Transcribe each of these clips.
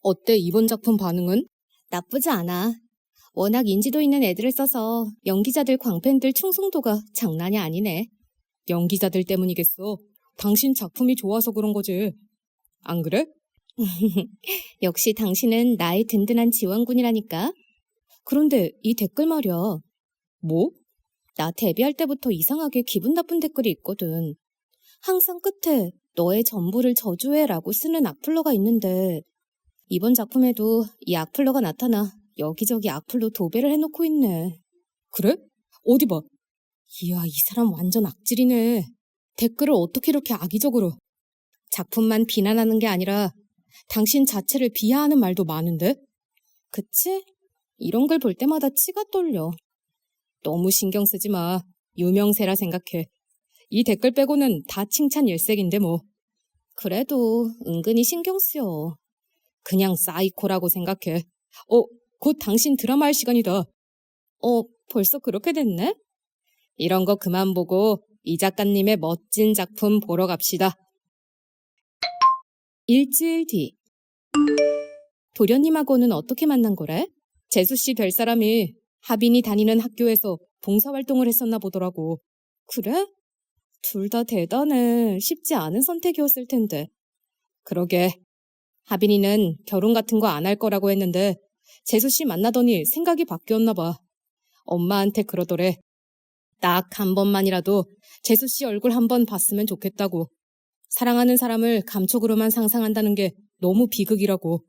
어때, 이번 작품 반응은? 나쁘지 않아. 워낙 인지도 있는 애들을 써서 연기자들 광팬들 충성도가 장난이 아니네. 연기자들 때문이겠어. 당신 작품이 좋아서 그런 거지. 안 그래? 역시 당신은 나의 든든한 지원군이라니까. 그런데 이 댓글 말이야. 뭐? 나 데뷔할 때부터 이상하게 기분 나쁜 댓글이 있거든. 항상 끝에 너의 전부를 저주해라고 쓰는 악플러가 있는데 이번 작품에도 이 악플러가 나타나 여기저기 악플로 도배를 해놓고 있네. 그래? 어디 봐. 이야, 이 사람 완전 악질이네. 댓글을 어떻게 이렇게 악의적으로. 작품만 비난하는 게 아니라 당신 자체를 비하하는 말도 많은데? 그치? 이런 걸 볼 때마다 치가 떨려. 너무 신경 쓰지 마. 유명세라 생각해. 이 댓글 빼고는 다 칭찬 일색인데 뭐. 그래도 은근히 신경 쓰여. 그냥 사이코라고 생각해. 어, 곧 당신 드라마 할 시간이다. 어, 벌써 그렇게 됐네? 이런 거 그만 보고 이 작가님의 멋진 작품 보러 갑시다. 일주일 뒤. 도련님하고는 어떻게 만난 거래? 재수 씨 될 사람이 하빈이 다니는 학교에서 봉사활동을 했었나 보더라고. 그래? 둘 다 대단해. 쉽지 않은 선택이었을 텐데. 그러게. 하빈이는 결혼 같은 거 안 할 거라고 했는데 재수 씨 만나더니 생각이 바뀌었나 봐. 엄마한테 그러더래. 딱 한 번만이라도 재수 씨 얼굴 한 번 봤으면 좋겠다고. 사랑하는 사람을 감촉으로만 상상한다는 게 너무 비극이라고.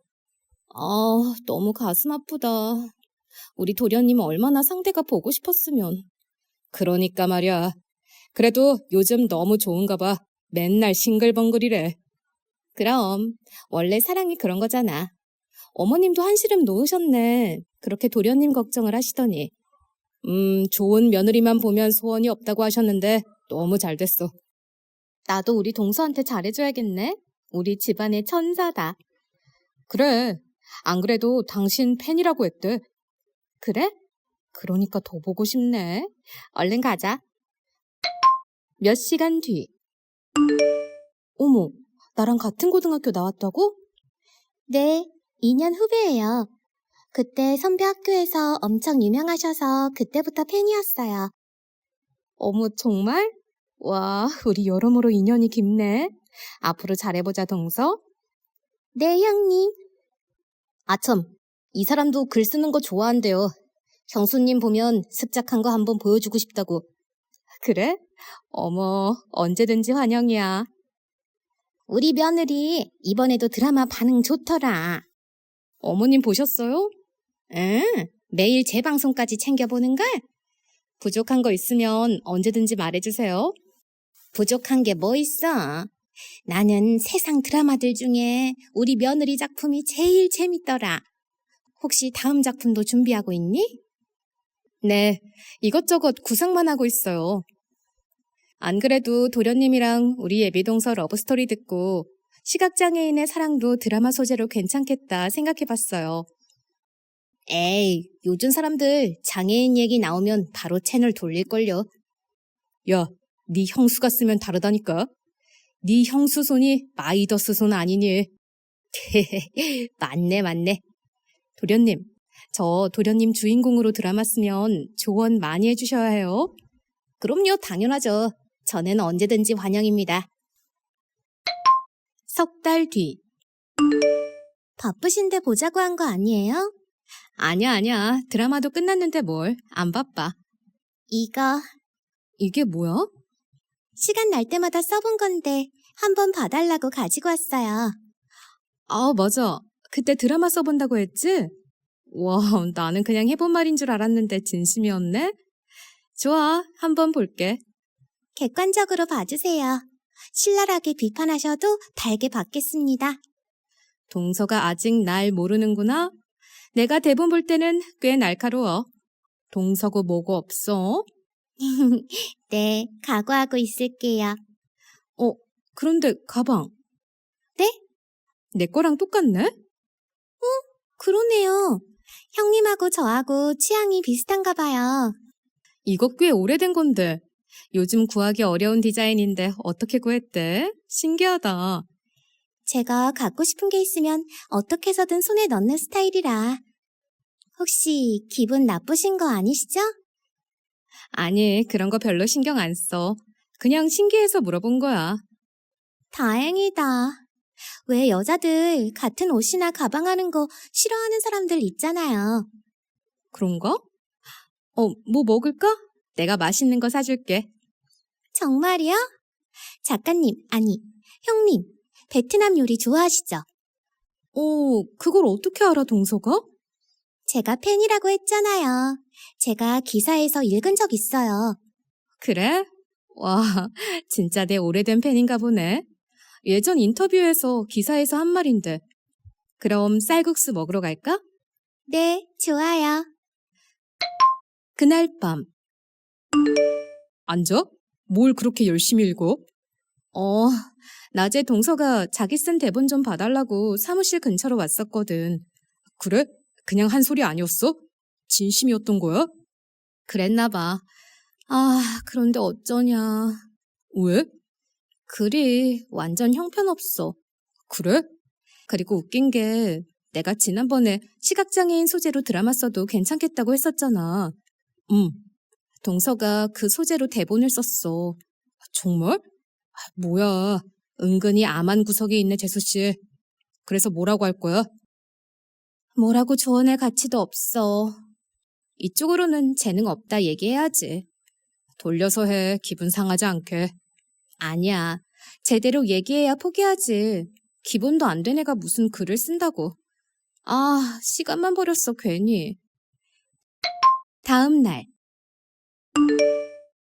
아, 너무 가슴 아프다. 우리 도련님 얼마나 상대가 보고 싶었으면. 그러니까 말이야. 그래도 요즘 너무 좋은가 봐. 맨날 싱글벙글이래. 그럼 원래 사랑이 그런 거잖아. 어머님도 한시름 놓으셨네. 그렇게 도련님 걱정을 하시더니. 음, 좋은 며느리만 보면 소원이 없다고 하셨는데 너무 잘 됐어. 나도 우리 동서한테 잘해줘야겠네. 우리 집안의 천사다. 그래. 안 그래도 당신 팬이라고 했대. 그래? 그러니까 더 보고 싶네. 얼른 가자. 몇 시간 뒤. 어머, 나랑 같은 고등학교 나왔다고? 네, 2년 후배예요. 그때 선배 학교에서 엄청 유명하셔서 그때부터 팬이었어요. 어머, 정말? 와, 우리 여러모로 인연이 깊네. 앞으로 잘해보자, 동서. 네, 형님. 아참, 이 사람도 글 쓰는 거 좋아한대요. 형수님 보면 습작한 거 한번 보여주고 싶다고. 그래? 어머, 언제든지 환영이야. 우리 며느리 이번에도 드라마 반응 좋더라. 어머님 보셨어요? 응, 매일 재방송까지 챙겨보는 걸? 부족한 거 있으면 언제든지 말해주세요. 부족한 게 뭐 있어? 나는 세상 드라마들 중에 우리 며느리 작품이 제일 재밌더라. 혹시 다음 작품도 준비하고 있니? 네, 이것저것 구상만 하고 있어요. 안 그래도 도련님이랑 우리 예비동서 러브스토리 듣고 시각장애인의 사랑도 드라마 소재로 괜찮겠다 생각해봤어요. 에이, 요즘 사람들 장애인 얘기 나오면 바로 채널 돌릴걸요. 야, 네 형수가 쓰면 다르다니까. 네 형수 손이 마이더스 손 아니니. 맞네, 맞네. 도련님, 저 도련님 주인공으로 드라마 쓰면 조언 많이 해주셔야 해요. 그럼요, 당연하죠. 저는 언제든지 환영입니다. 석 달 뒤. 바쁘신데 보자고 한 거 아니에요? 아니야, 아니야. 드라마도 끝났는데 뭘. 안 바빠. 이거 이게 뭐야? 시간 날 때마다 써본 건데 한번 봐달라고 가지고 왔어요. 아, 맞아. 그때 드라마 써본다고 했지? 와, 나는 그냥 해본 말인 줄 알았는데 진심이었네? 좋아, 한번 볼게. 객관적으로 봐주세요. 신랄하게 비판하셔도 달게 받겠습니다. 동서가 아직 날 모르는구나? 내가 대본 볼 때는 꽤 날카로워. 동서고 뭐고 없어? 네, 각오하고 있을게요. 어, 그런데 가방. 네? 내 거랑 똑같네? 그러네요. 형님하고 저하고 취향이 비슷한가 봐요. 이거 꽤 오래된 건데. 요즘 구하기 어려운 디자인인데 어떻게 구했대? 신기하다. 제가 갖고 싶은 게 있으면 어떻게 해서든 손에 넣는 스타일이라. 혹시 기분 나쁘신 거 아니시죠? 아니, 그런 거 별로 신경 안 써. 그냥 신기해서 물어본 거야. 다행이다. 왜 여자들 같은 옷이나 가방 하는 거 싫어하는 사람들 있잖아요. 그런가? 어, 뭐 먹을까? 내가 맛있는 거 사줄게. 정말이요? 작가님, 아니, 형님, 베트남 요리 좋아하시죠? 어, 그걸 어떻게 알아, 동서가? 제가 팬이라고 했잖아요. 제가 기사에서 읽은 적 있어요. 그래? 와, 진짜 내 오래된 팬인가 보네. 예전 인터뷰에서 기사에서 한 말인데. 그럼 쌀국수 먹으러 갈까? 네, 좋아요. 그날 밤. 앉아? 뭘 그렇게 열심히 읽어? 어, 낮에 동서가 자기 쓴 대본 좀 봐달라고 사무실 근처로 왔었거든. 그래? 그냥 한 소리 아니었어? 진심이었던 거야? 그랬나 봐. 아, 그런데 어쩌냐. 왜? 글이 완전 형편없어. 그래? 그리고 웃긴 게 내가 지난번에 시각장애인 소재로 드라마 써도 괜찮겠다고 했었잖아. 응. 동서가 그 소재로 대본을 썼어. 정말? 아, 뭐야. 은근히 암한 구석이 있네, 재수씨. 그래서 뭐라고 할 거야? 뭐라고 조언할 가치도 없어. 이쪽으로는 재능 없다 얘기해야지. 돌려서 해, 기분 상하지 않게. 아니야. 제대로 얘기해야 포기하지. 기본도 안 된 애가 무슨 글을 쓴다고. 아, 시간만 버렸어, 괜히. 다음 날.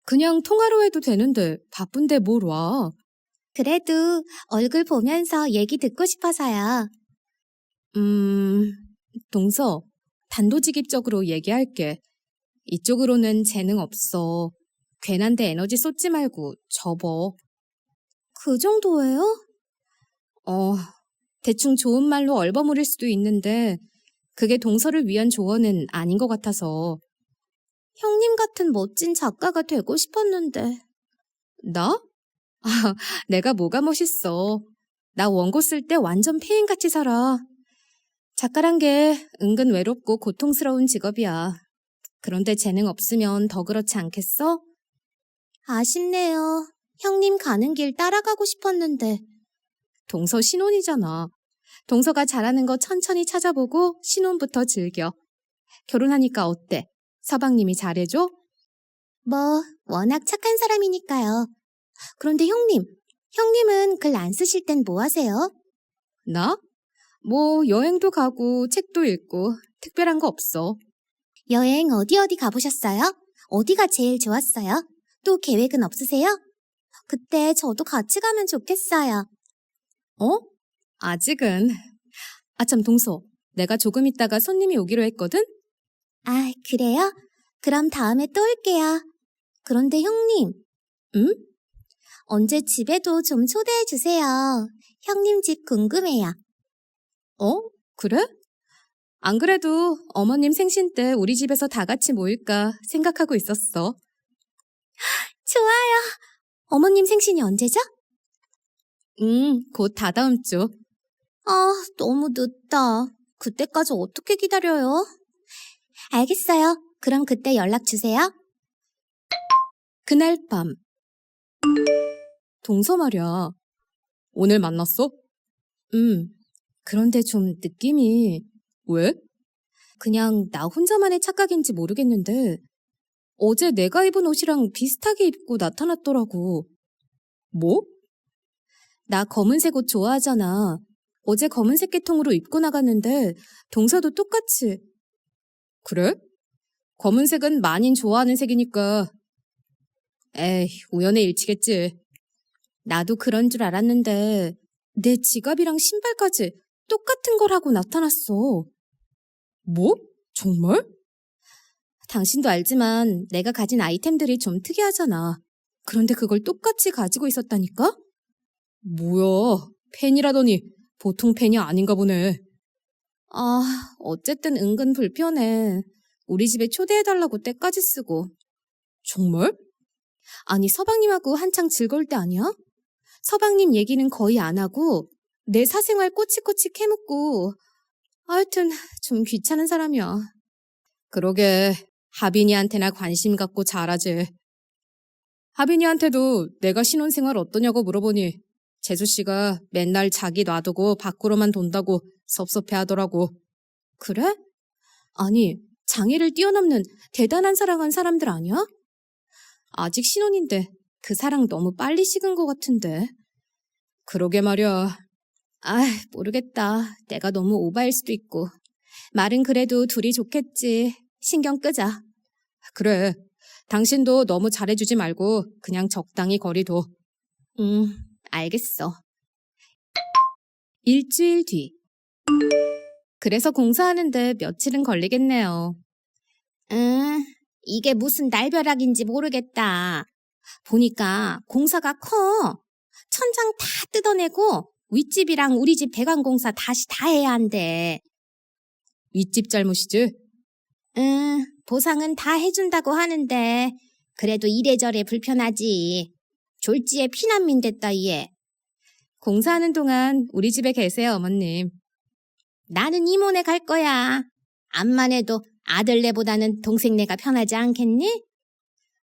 그냥 통화로 해도 되는데 바쁜데 뭘 와. 그래도 얼굴 보면서 얘기 듣고 싶어서요. 음, 동서, 단도직입적으로 얘기할게. 이쪽으로는 재능 없어. 괜한데 에너지 쏟지 말고 접어. 그 정도예요? 어, 대충 좋은 말로 얼버무릴 수도 있는데 그게 동서를 위한 조언은 아닌 것 같아서. 형님 같은 멋진 작가가 되고 싶었는데. 나? 아, 내가 뭐가 멋있어. 나 원고 쓸 때 완전 페인같이 살아. 작가란 게 은근 외롭고 고통스러운 직업이야. 그런데 재능 없으면 더 그렇지 않겠어? 아쉽네요. 형님 가는 길 따라가고 싶었는데. 동서 신혼이잖아. 동서가 잘하는 거 천천히 찾아보고 신혼부터 즐겨. 결혼하니까 어때? 서방님이 잘해줘? 뭐, 워낙 착한 사람이니까요. 그런데 형님, 형님은 글 안 쓰실 땐 뭐 하세요? 나? 뭐 여행도 가고 책도 읽고 특별한 거 없어. 여행 어디 어디 가보셨어요? 어디가 제일 좋았어요? 또 계획은 없으세요? 그때 저도 같이 가면 좋겠어요. 어? 아직은. 아참 동서, 내가 조금 있다가 손님이 오기로 했거든? 아, 그래요? 그럼 다음에 또 올게요. 그런데 형님, 응? 언제 집에도 좀 초대해 주세요. 형님 집 궁금해요. 어? 그래? 안 그래도 어머님 생신 때 우리 집에서 다 같이 모일까 생각하고 있었어. 좋아요. 어머님 생신이 언제죠? 응, 곧 다다음 주. 아, 너무 늦다. 그때까지 어떻게 기다려요? 알겠어요. 그럼 그때 연락 주세요. 그날 밤. 동서 말이야. 오늘 만났어? 응. 그런데 좀 느낌이, 왜? 그냥 나 혼자만의 착각인지 모르겠는데, 어제 내가 입은 옷이랑 비슷하게 입고 나타났더라고. 뭐? 나 검은색 옷 좋아하잖아. 어제 검은색 계통으로 입고 나갔는데, 동서도 똑같이. 그래? 검은색은 만인 좋아하는 색이니까. 에이, 우연의 일치겠지. 나도 그런 줄 알았는데, 내 지갑이랑 신발까지 똑같은 거라고 나타났어. 뭐? 정말? 당신도 알지만 내가 가진 아이템들이 좀 특이하잖아. 그런데 그걸 똑같이 가지고 있었다니까? 뭐야, 팬이라더니 보통 팬이 아닌가 보네. 아, 어쨌든 은근 불편해. 우리 집에 초대해달라고 때까지 쓰고. 정말? 아니, 서방님하고 한창 즐거울 때 아니야? 서방님 얘기는 거의 안 하고 내 사생활 꼬치꼬치 캐묻고 하여튼 좀 귀찮은 사람이야. 그러게 하빈이한테나 관심 갖고 잘하지. 하빈이한테도 내가 신혼생활 어떠냐고 물어보니 재수 씨가 맨날 자기 놔두고 밖으로만 돈다고 섭섭해 하더라고. 그래? 아니, 장애를 뛰어넘는 대단한 사랑한 사람들 아니야? 아직 신혼인데 그 사랑 너무 빨리 식은 것 같은데. 그러게 말이야. 아, 모르겠다. 내가 너무 오바일 수도 있고. 말은 그래도 둘이 좋겠지. 신경 끄자. 그래. 당신도 너무 잘해주지 말고 그냥 적당히 거리둬. 음, 알겠어. 일주일 뒤. 그래서 공사하는데 며칠은 걸리겠네요. 음, 이게 무슨 날벼락인지 모르겠다. 보니까 공사가 커. 천장 다 뜯어내고 윗집이랑 우리 집 배관 공사 다시 다 해야 한대. 윗집 잘못이지? 음, 보상은 다 해준다고 하는데 그래도 이래저래 불편하지. 졸지에 피난민 됐다 얘. 공사하는 동안 우리 집에 계세요, 어머님. 나는 이모네 갈 거야. 암만 해도 아들네보다는 동생네가 편하지 않겠니?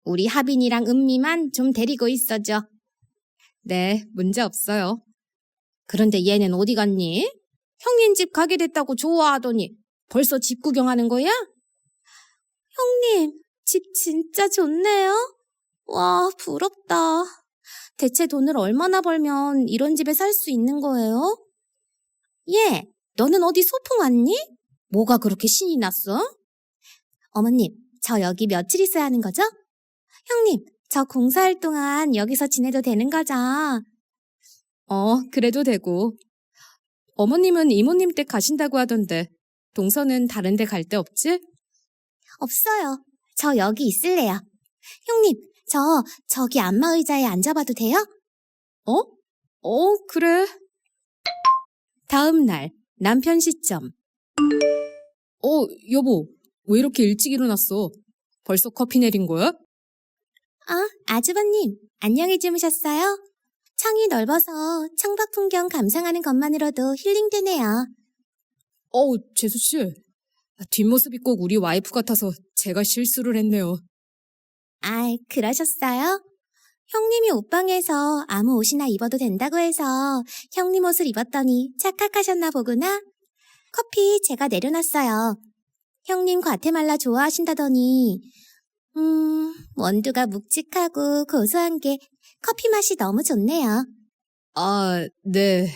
우리 하빈이랑 은미만 좀 데리고 있어줘. 네, 문제 없어요. 그런데 얘는 어디 갔니? 형님 집 가게 됐다고 좋아하더니 벌써 집 구경하는 거야? 형님, 집 진짜 좋네요. 와, 부럽다. 대체 돈을 얼마나 벌면 이런 집에 살 수 있는 거예요? 얘, 너는 어디 소풍 왔니? 뭐가 그렇게 신이 났어? 어머님, 저 여기 며칠 있어야 하는 거죠? 형님, 저 공사할 동안 여기서 지내도 되는 거죠? 어, 그래도 되고. 어머님은 이모님 댁 가신다고 하던데, 동서는 다른 데 갈 데 없지? 없어요. 저 여기 있을래요. 형님, 저 저기 안마 의자에 앉아봐도 돼요? 어? 어, 그래. 다음 날, 남편 시점. 어, 여보, 왜 이렇게 일찍 일어났어? 벌써 커피 내린 거야? 아, 아주버님, 안녕히 주무셨어요? 창이 넓어서 창밖 풍경 감상하는 것만으로도 힐링되네요. 어우, 재수 씨. 뒷모습이 꼭 우리 와이프 같아서 제가 실수를 했네요. 아이, 그러셨어요? 형님이 옷방에서 아무 옷이나 입어도 된다고 해서 형님 옷을 입었더니 착각하셨나 보구나. 커피 제가 내려놨어요. 형님 과테말라 좋아하신다더니, 음, 원두가 묵직하고 고소한 게 커피 맛이 너무 좋네요. 아, 네.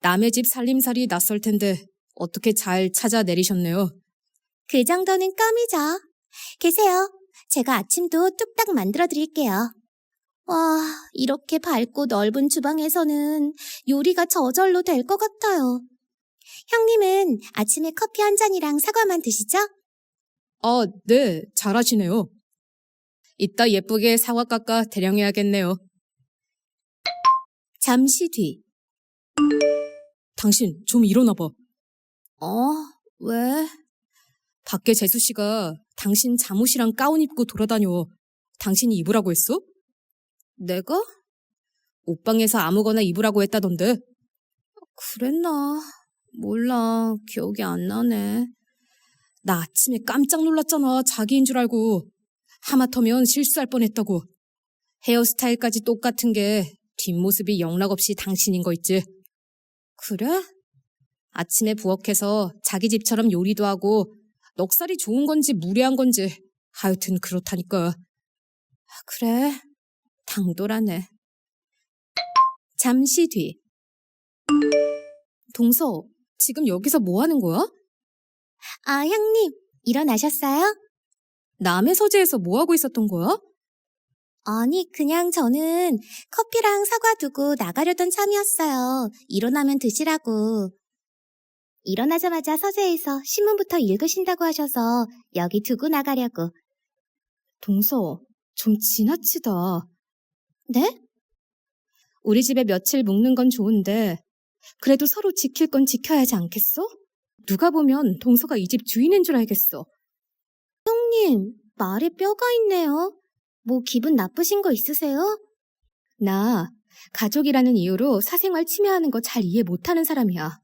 남의 집 살림살이 낯설 텐데 어떻게 잘 찾아 내리셨네요. 그 정도는 껌이죠. 계세요. 제가 아침도 뚝딱 만들어 드릴게요. 와, 이렇게 밝고 넓은 주방에서는 요리가 저절로 될 것 같아요. 형님은 아침에 커피 한 잔이랑 사과만 드시죠? 아, 네. 잘하시네요. 이따 예쁘게 사과 깎아 대령해야겠네요. 잠시 뒤. 당신 좀 일어나봐. 어, 왜? 밖에 재수 씨가 당신 잠옷이랑 가운 입고 돌아다녀. 당신이 입으라고 했어? 내가? 옷방에서 아무거나 입으라고 했다던데. 그랬나? 몰라. 기억이 안 나네. 나 아침에 깜짝 놀랐잖아. 자기인 줄 알고. 하마터면 실수할 뻔했다고. 헤어스타일까지 똑같은 게 뒷모습이 영락없이 당신인 거 있지. 그래? 아침에 부엌에서 자기 집처럼 요리도 하고 넉살이 좋은 건지 무례한 건지 하여튼 그렇다니까. 그래. 당돌하네. 잠시 뒤. 동서, 지금 여기서 뭐 하는 거야? 아, 형님, 일어나셨어요? 남의 서재에서 뭐 하고 있었던 거야? 아니, 그냥 저는 커피랑 사과 두고 나가려던 참이었어요. 일어나면 드시라고. 일어나자마자 서재에서 신문부터 읽으신다고 하셔서 여기 두고 나가려고. 동서, 좀 지나치다. 네? 우리 집에 며칠 묵는 건 좋은데 그래도 서로 지킬 건 지켜야 하지 않겠어? 누가 보면 동서가 이 집 주인인 줄 알겠어. 형님, 말에 뼈가 있네요. 뭐 기분 나쁘신 거 있으세요? 나 가족이라는 이유로 사생활 침해하는 거 잘 이해 못하는 사람이야.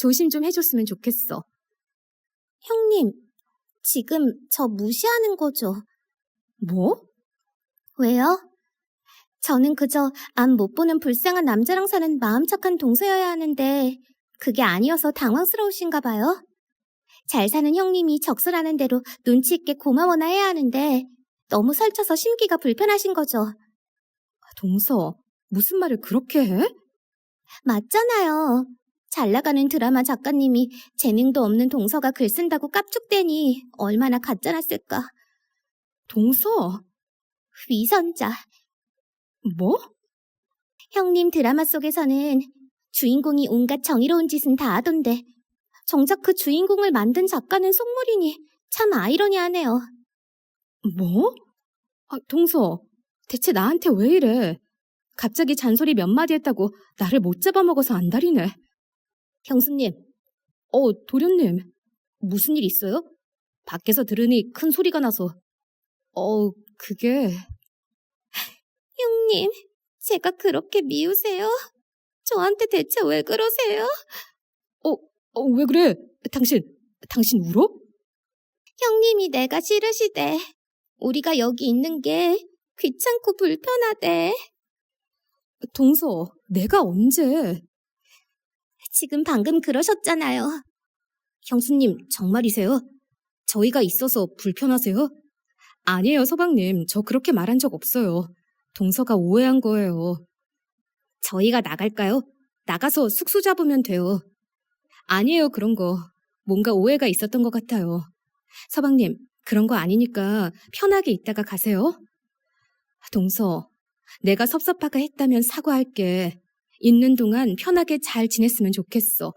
조심 좀 해줬으면 좋겠어. 형님, 지금 저 무시하는 거죠? 뭐? 왜요? 저는 그저 앞못 보는 불쌍한 남자랑 사는 마음 착한 동서여야 하는데 그게 아니어서 당황스러우신가 봐요. 잘 사는 형님이 적설하는 대로 눈치 있게 고마워나 해야 하는데 너무 설쳐서 심기가 불편하신 거죠. 동서, 무슨 말을 그렇게 해? 맞잖아요. 잘 나가는 드라마 작가님이 재능도 없는 동서가 글 쓴다고 깝죽대니 얼마나 가짜났을까. 동서, 위선자. 뭐? 형님 드라마 속에서는 주인공이 온갖 정의로운 짓은 다 하던데 정작 그 주인공을 만든 작가는 속물이니 참 아이러니하네요. 뭐? 아, 동서, 대체 나한테 왜 이래? 갑자기 잔소리 몇 마디 했다고 나를 못 잡아먹어서 안달이네. 형수님, 어, 도련님. 무슨 일 있어요? 밖에서 들으니 큰 소리가 나서. 어, 그게... 형님, 제가 그렇게 미우세요? 저한테 대체 왜 그러세요? 어, 왜 그래? 당신, 당신 울어? 형님이 내가 싫으시대. 우리가 여기 있는 게 귀찮고 불편하대. 동서, 내가 언제? 지금 방금 그러셨잖아요. 형수님, 정말이세요? 저희가 있어서 불편하세요? 아니에요, 서방님. 저 그렇게 말한 적 없어요. 동서가 오해한 거예요. 저희가 나갈까요? 나가서 숙소 잡으면 돼요. 아니에요, 그런 거. 뭔가 오해가 있었던 것 같아요. 서방님, 그런 거 아니니까 편하게 있다가 가세요. 동서, 내가 섭섭하게 했다면 사과할게. 있는 동안 편하게 잘 지냈으면 좋겠어.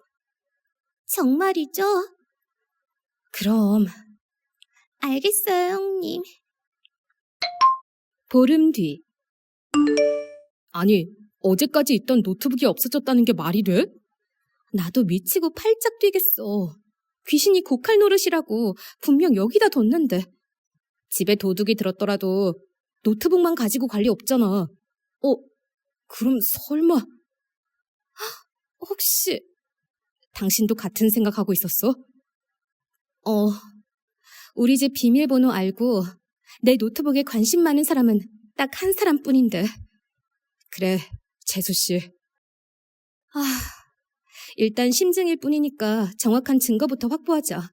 정말이죠? 그럼 알겠어요, 형님. 보름 뒤. 아니, 어제까지 있던 노트북이 없어졌다는 게 말이 돼? 나도 미치고 팔짝 뛰겠어. 귀신이 고칼 노릇이라고 분명 여기다 뒀는데. 집에 도둑이 들었더라도 노트북만 가지고 관리 없잖아. 어, 그럼 설마. 헉, 혹시 당신도 같은 생각하고 있었어? 어, 우리 집 비밀번호 알고 내 노트북에 관심 많은 사람은 딱 한 사람뿐인데. 그래, 재수 씨. 아, 일단 심증일 뿐이니까 정확한 증거부터 확보하자.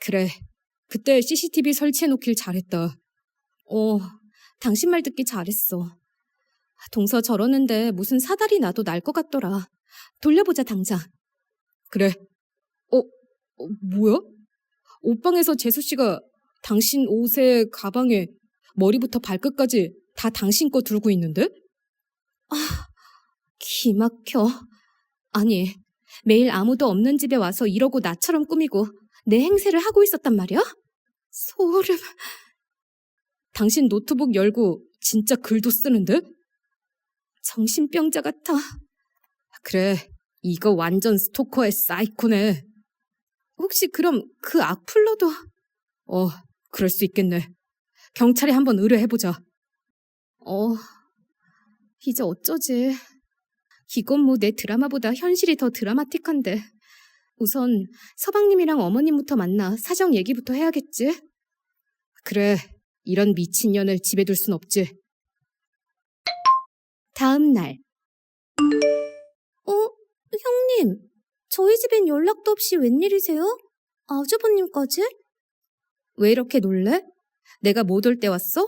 그래, 그때 CCTV 설치해놓길 잘했다. 어, 당신 말 듣기 잘했어. 동서 저러는데 무슨 사달이 나도 날 것 같더라. 돌려보자, 당장. 그래. 어, 어 뭐야? 옷방에서 재수 씨가 당신 옷에 가방에 머리부터 발끝까지 다 당신 거 들고 있는데? 아, 기막혀. 아니, 매일 아무도 없는 집에 와서 이러고 나처럼 꾸미고 내 행세를 하고 있었단 말이야? 소름. 당신 노트북 열고 진짜 글도 쓰는데? 정신병자 같아. 그래, 이거 완전 스토커의 사이코네. 혹시 그럼 그 악플러도... 어, 그럴 수 있겠네. 경찰에 한번 의뢰해보자. 어, 이제 어쩌지. 이건 뭐 내 드라마보다 현실이 더 드라마틱한데. 우선 서방님이랑 어머님부터 만나 사정 얘기부터 해야겠지? 그래, 이런 미친년을 집에 둘 순 없지. 다음 날. 어, 형님. 저희 집엔 연락도 없이 웬일이세요? 아주버님까지? 왜 이렇게 놀래? 내가 못 올 때 왔어?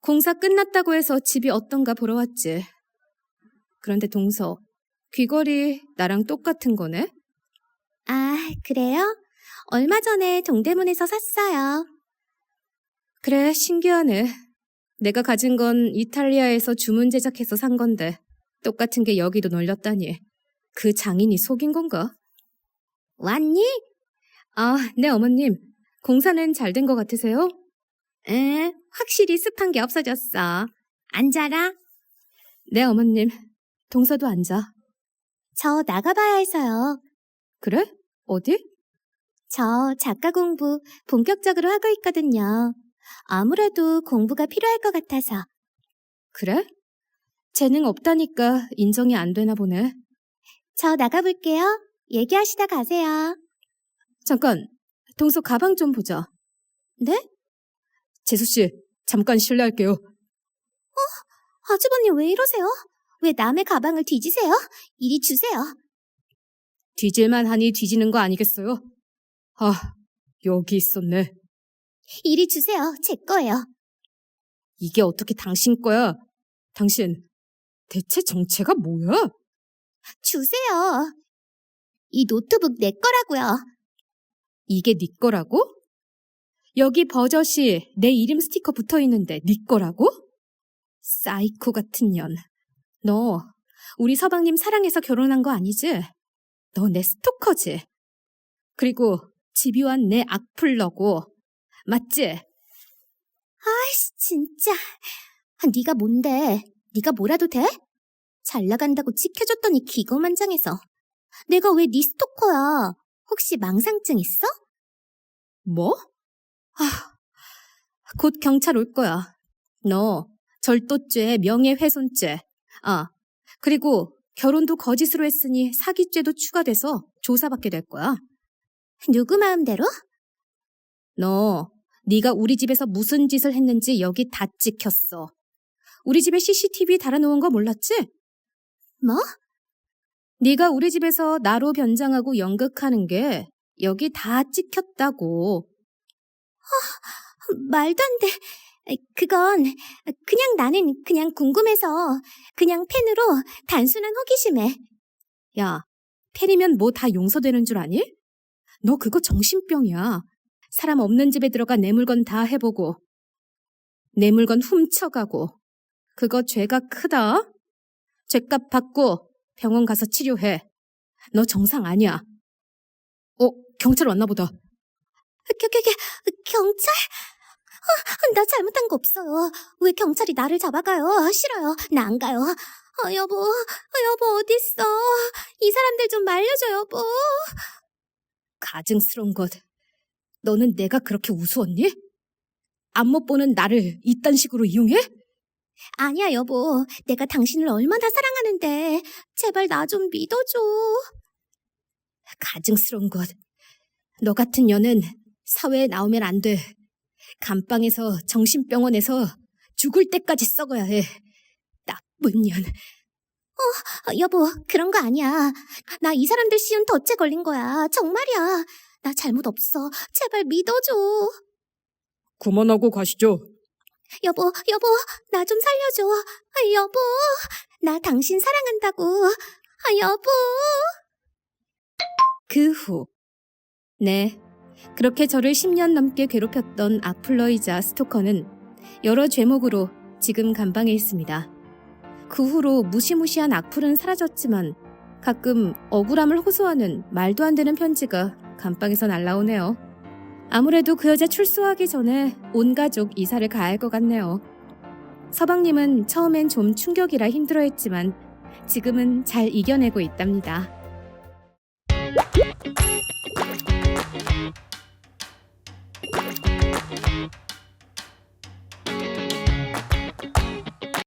공사 끝났다고 해서 집이 어떤가 보러 왔지. 그런데 동서, 귀걸이 나랑 똑같은 거네? 아, 그래요? 얼마 전에 동대문에서 샀어요. 그래, 신기하네. 내가 가진 건 이탈리아에서 주문 제작해서 산 건데, 똑같은 게 여기도 널렸다니. 그 장인이 속인 건가? 왔니? 아, 네, 어머님. 공사는 잘 된 것 같으세요? 에, 확실히 습한 게 없어졌어. 앉아라. 네, 어머님. 동서도 앉아. 저 나가봐야 해서요. 그래? 어디? 저 작가 공부 본격적으로 하고 있거든요. 아무래도 공부가 필요할 것 같아서. 그래? 재능 없다니까 인정이 안 되나 보네. 저 나가볼게요. 얘기하시다 가세요. 잠깐, 동서 가방 좀 보자. 네? 재수씨, 잠깐 실례할게요. 아주버님 왜 이러세요? 왜 남의 가방을 뒤지세요? 이리 주세요. 뒤질만 하니 뒤지는 거 아니겠어요? 아, 여기 있었네. 이리 주세요. 제 거예요. 이게 어떻게 당신 거야? 당신, 대체 정체가 뭐야? 주세요. 이 노트북 내 거라고요. 이게 네 거라고? 여기 버젓이 내 이름 스티커 붙어 있는데 네 거라고? 사이코 같은 년. 너 우리 서방님 사랑해서 결혼한 거 아니지? 너 내 스토커지? 그리고 집요한 내 악플러고. 맞지? 아이씨, 진짜. 아, 네가 뭔데? 네가 뭐라도 돼? 잘 나간다고 지켜줬더니 기고만장해서. 내가 왜 네 스토커야? 혹시 망상증 있어? 뭐? 아, 곧 경찰 올 거야. 너 절도죄, 명예훼손죄. 아, 그리고 결혼도 거짓으로 했으니 사기죄도 추가돼서 조사받게 될 거야. 누구 마음대로? 너 네가 우리 집에서 무슨 짓을 했는지 여기 다 찍혔어. 우리 집에 CCTV 달아놓은 거 몰랐지? 뭐? 네가 우리 집에서 나로 변장하고 연극하는 게 여기 다 찍혔다고. 말도 안 돼. 그건 그냥 나는 그냥 궁금해서 그냥 팬으로 단순한 호기심에 야, 팬이면 뭐 다 용서되는 줄 아니? 너 그거 정신병이야. 사람 없는 집에 들어가 내 물건 다 해보고, 내 물건 훔쳐가고, 그거 죄가 크다. 죄값 받고 병원 가서 치료해. 너 정상 아니야. 어, 경찰 왔나 보다. 겨, 겨, 겨, 경찰? 아, 나 잘못한 거 없어요. 왜 경찰이 나를 잡아가요? 싫어요. 나 안 가요. 아, 여보, 아, 여보 어딨어? 이 사람들 좀 말려줘, 여보. 가증스러운 것. 너는 내가 그렇게 우스웠니? 안 못 보는 나를 이딴 식으로 이용해? 아니야, 여보. 내가 당신을 얼마나 사랑하는데. 제발 나 좀 믿어줘. 가증스러운 것. 너 같은 년은 사회에 나오면 안 돼. 감방에서 정신병원에서 죽을 때까지 썩어야 해. 나쁜 년. 아, 여보, 그런 거 아니야. 나 이 사람들 씌운 덫에 걸린 거야. 정말이야. 나 잘못 없어. 제발 믿어줘. 그만하고 가시죠. 여보, 여보, 나 좀 살려줘. 아, 여보, 나 당신 사랑한다고. 아, 여보. 그 후. 네. 그렇게 저를 10년 넘게 괴롭혔던 악플러이자 스토커는 여러 죄목으로 지금 감방에 있습니다. 그 후로 무시무시한 악플은 사라졌지만 가끔 억울함을 호소하는 말도 안 되는 편지가 감방에서 날라오네요. 아무래도 그 여자 출소하기 전에 온 가족 이사를 가야 할 것 같네요. 서방님은 처음엔 좀 충격이라 힘들어했지만 지금은 잘 이겨내고 있답니다.